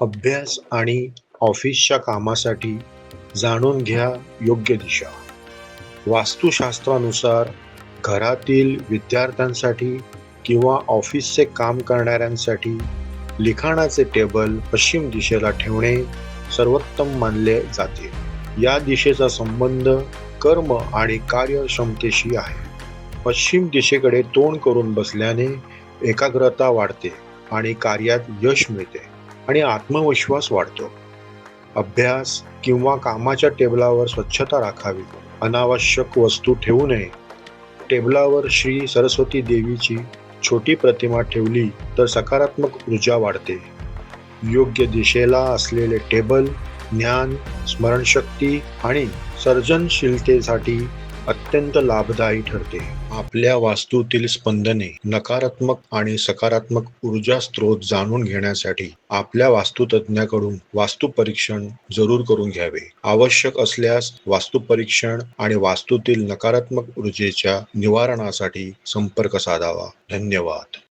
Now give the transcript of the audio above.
अभ्यास आणि ऑफिसच्या कामासाठी जाणून घ्या योग्य दिशा. वास्तुशास्त्रानुसार घरातील विद्यार्थ्यांसाठी किंवा ऑफिसचे काम करणाऱ्यांसाठी लिखाणाचे टेबल पश्चिम दिशेला ठेवणे सर्वोत्तम मानले जाते. या दिशेचा संबंध कर्म आणि कार्यक्षमतेशी आहे. पश्चिम दिशेकडे तोंड करून बसल्याने एकाग्रता वाढते आणि कार्यात यश मिळते. आणि आत्मविश्वास वाढतो. अभ्यास किंवा कामाच्या टेबलावर स्वच्छता राखावी. अनावश्यक वस्तू ठेवू नये. टेबलावर श्री सरस्वती देवीची छोटी प्रतिमा ठेवली तर सकारात्मक ऊर्जा वाढते. योग्य दिशेला असलेले टेबल ज्ञान स्मरणशक्ती आणि सर्जनशीलतेसाठी अत्यंत लाभदायी ठरते. आपल्या वास्तूतील स्पंदने नकारात्मक आणि सकारात्मक ऊर्जा स्रोत जाणून घेण्यासाठी आपल्या वास्तुतज्ञाकडून वास्तू परीक्षण जरूर करून घ्यावे. आवश्यक असल्यास वास्तू परीक्षण आणि वास्तूतील नकारात्मक ऊर्जेच्या निवारणासाठी संपर्क साधावा. धन्यवाद.